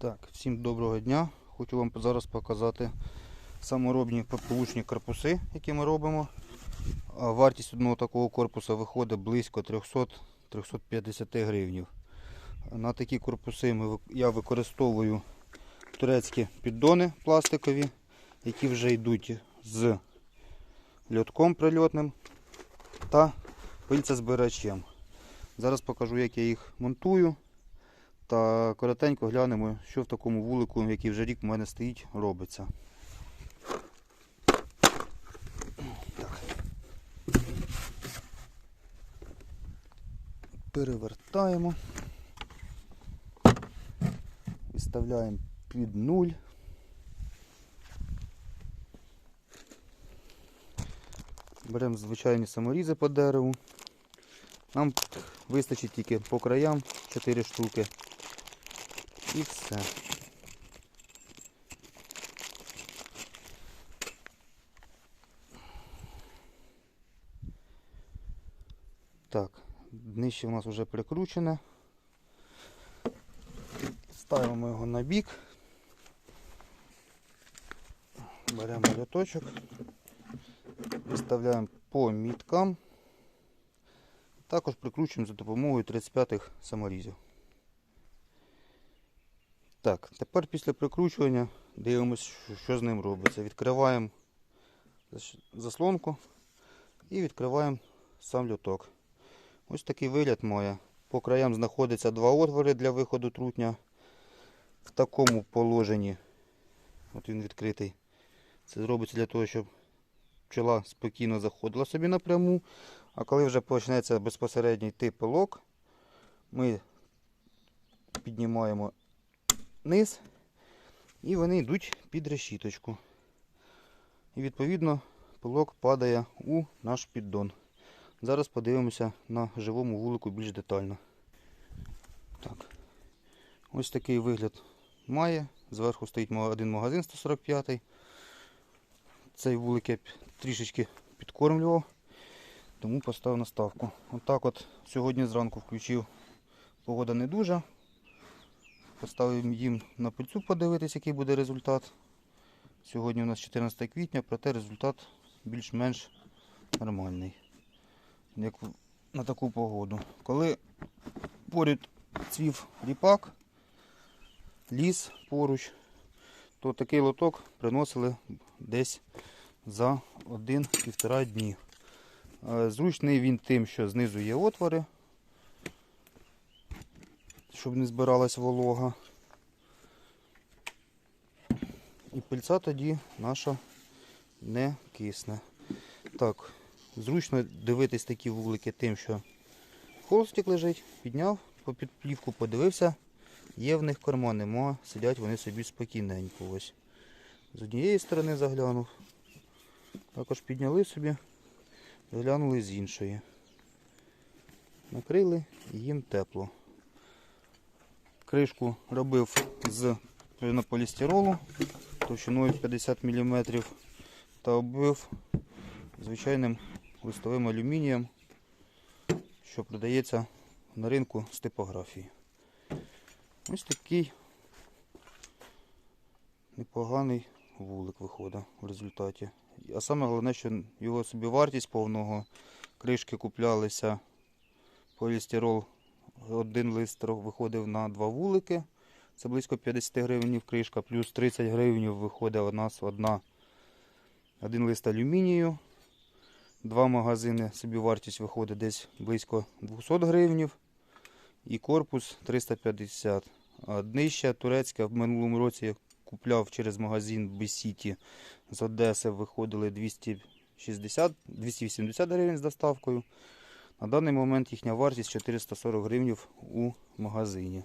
Так, всім доброго дня. Хочу вам зараз показати саморобні ППУшні корпуси, які ми робимо. Вартість одного такого корпуса виходить близько 300-350 гривень. На такі корпуси я використовую турецькі піддони пластикові, які вже йдуть з льотком прильотним та пильцезбирачем. Зараз покажу, як я їх монтую. Та коротенько глянемо, що в такому вулику, який вже рік у мене стоїть, робиться. Так. Перевертаємо. Виставляємо під нуль. Беремо звичайні саморізи по дереву. Нам вистачить тільки по краям 4 штуки. І все. Так, днище у нас вже прикручене. Ставимо його на бік. Беремо ляточок, виставляємо по міткам. Також прикручуємо за допомогою 35-х саморізів. Так, тепер після прикручування дивимося, що, з ним робиться. Відкриваємо заслонку і відкриваємо сам люток. Ось такий вигляд має. По краям знаходяться два отвори для виходу трутня. В такому положенні, от він відкритий. Це зробиться для того, щоб пчела спокійно заходила собі напряму. А коли вже почнеться безпосередній йти пилок, ми піднімаємо низ і вони йдуть під решіточку. І відповідно пилок падає у наш піддон. Зараз подивимося на живому вулику більш детально. Так. Ось такий вигляд має. Зверху стоїть один магазин 145. Цей вулик я трішечки підкормлював, тому поставив наставку. Отак от сьогодні зранку включив. Погода не дуже. Поставив їм на пильцю подивитись, який буде результат. Сьогодні у нас 14 квітня, проте результат більш-менш нормальний. Як на таку погоду. Коли поряд цвів ріпак, ліс поруч, то такий лоток приносили десь за один-півтора дні. Е, Зручний він тим, що знизу є отвори, щоб не збиралась волога. І пильця тоді наша не кисне. Так, зручно дивитись такі вулики тим, що холстик лежить, підняв, попід плівку подивився, є в них корма, нема, сидять вони собі спокійненько. Ось. З однієї сторони заглянув. Також підняли собі, заглянули з іншої. Накрили і їм тепло. Кришку робив з пенополістиролу товщиною 50 мм та оббив звичайним листовим алюмінієм, що продається на ринку з типографії. Ось такий непоганий вулик виходить в результаті. А саме головне, що його собі вартість повного кришки куплялися полістирол. Один лист виходив на два вулики. Це близько 50 гривень кришка, плюс 30 гривень виходить у нас одна, один лист алюмінію. Два магазини собі вартість виходить десь близько 200 гривень. І корпус 350. А днище турецьке в минулому році я купляв через магазин Бесіті з Одеси виходили 260, 280 гривень з доставкою. На даний момент їхня вартість 440 гривень у магазині.